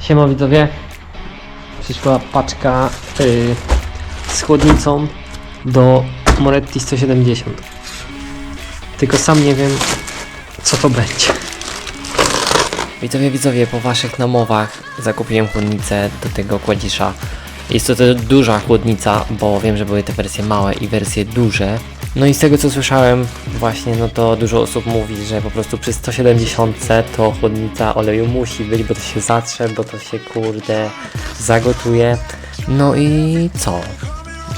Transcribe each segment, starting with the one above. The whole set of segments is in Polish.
Siema widzowie. Przyszła paczka yy, z chłodnicą do Moretti 170. Tylko sam nie wiem, co to będzie. Widzowie, widzowie, po waszych namowach zakupiłem chłodnicę do tego kładzisza. Jest to duża chłodnica, bo wiem, że były te wersje małe i wersje duże. No i z tego co słyszałem, właśnie no to dużo osób mówi, że po prostu przy 170 to chłodnica oleju musi być, bo to się zatrze, bo to się kurde zagotuje. No i co?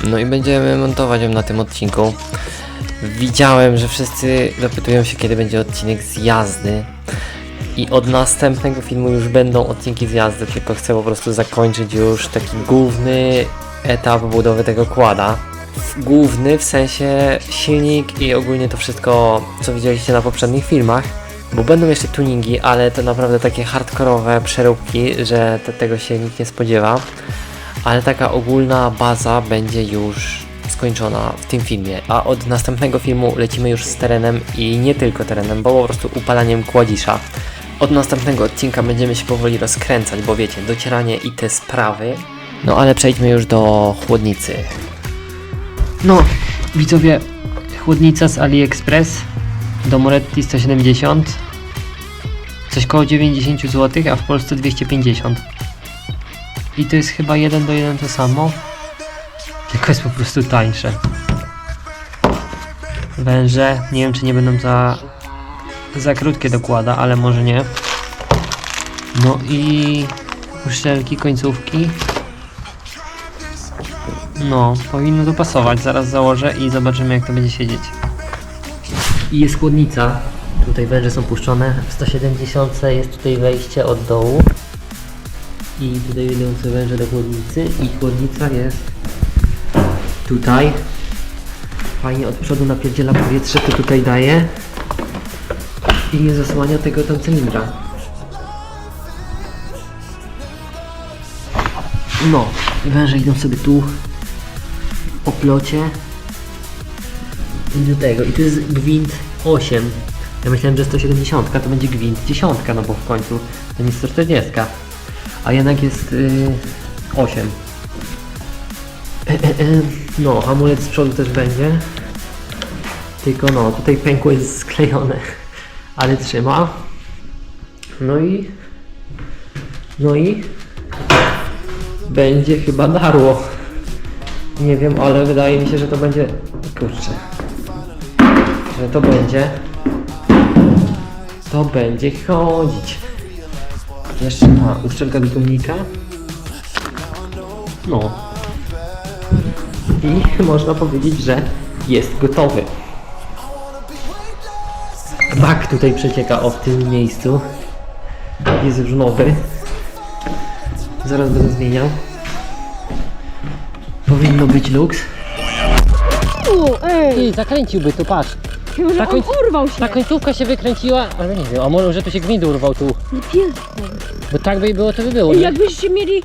No i będziemy montować ją na tym odcinku. Widziałem, że wszyscy zapytują się, kiedy będzie odcinek z jazdy. I od następnego filmu już będą odcinki z jazdy, tylko chcę po prostu zakończyć już taki główny etap budowy tego kłada. Główny w sensie silnik i ogólnie to wszystko, co widzieliście na poprzednich filmach. Bo będą jeszcze tuningi, ale to naprawdę takie hardkorowe przeróbki, że te, tego się nikt nie spodziewa. Ale taka ogólna baza będzie już skończona w tym filmie. A od następnego filmu lecimy już z terenem i nie tylko terenem, bo po prostu upalaniem kładzisza. Od następnego odcinka będziemy się powoli rozkręcać, bo wiecie, docieranie i te sprawy. No ale przejdźmy już do chłodnicy. No, widzowie, chłodnica z AliExpress do Moretti 170. Coś koło 90 zł, a w Polsce 250. I to jest chyba 1 do 1 to samo. Tylko jest po prostu tańsze. Węże, nie wiem czy nie będą za, za krótkie dokłada, ale może nie. No i uszczelki, końcówki. No, powinno to pasować. Zaraz założę i zobaczymy jak to będzie siedzieć. I jest chłodnica. Tutaj węże są puszczone. W 170 jest tutaj wejście od dołu. I tutaj idące węże do chłodnicy. I chłodnica jest tutaj. Fajnie od przodu napierdziela powietrze, to tutaj daje. I nie zasłania tego tam cylindra. No, węże idą sobie tu oplocie i do tego. I tu jest gwint 8. Ja myślałem, że 170 to będzie gwint 10, no bo w końcu to nie 140. A jednak jest yy, 8. E, e, e, No, hamulec z przodu też będzie. Tylko no, tutaj pękło jest sklejone, ale trzyma. No i... No i... Będzie chyba darło. Nie wiem, ale wydaje mi się, że to będzie. Kurczę. Że to będzie. To będzie chodzić. Jeszcze ma uszczelka do gumnika. No. I można powiedzieć, że jest gotowy. Bak tutaj przecieka o w tym miejscu. Jest już nowy. Zaraz będę zmieniał. Powinno być luks. U, ej, Ty, zakręciłby tu, patrz. może Ta on urwał się. Ta końcówka się wykręciła, ale nie wiem, a może że tu się gwint urwał tu. Nie pierdol. Bo tak by było, to by było, nie? Jakbyście mieli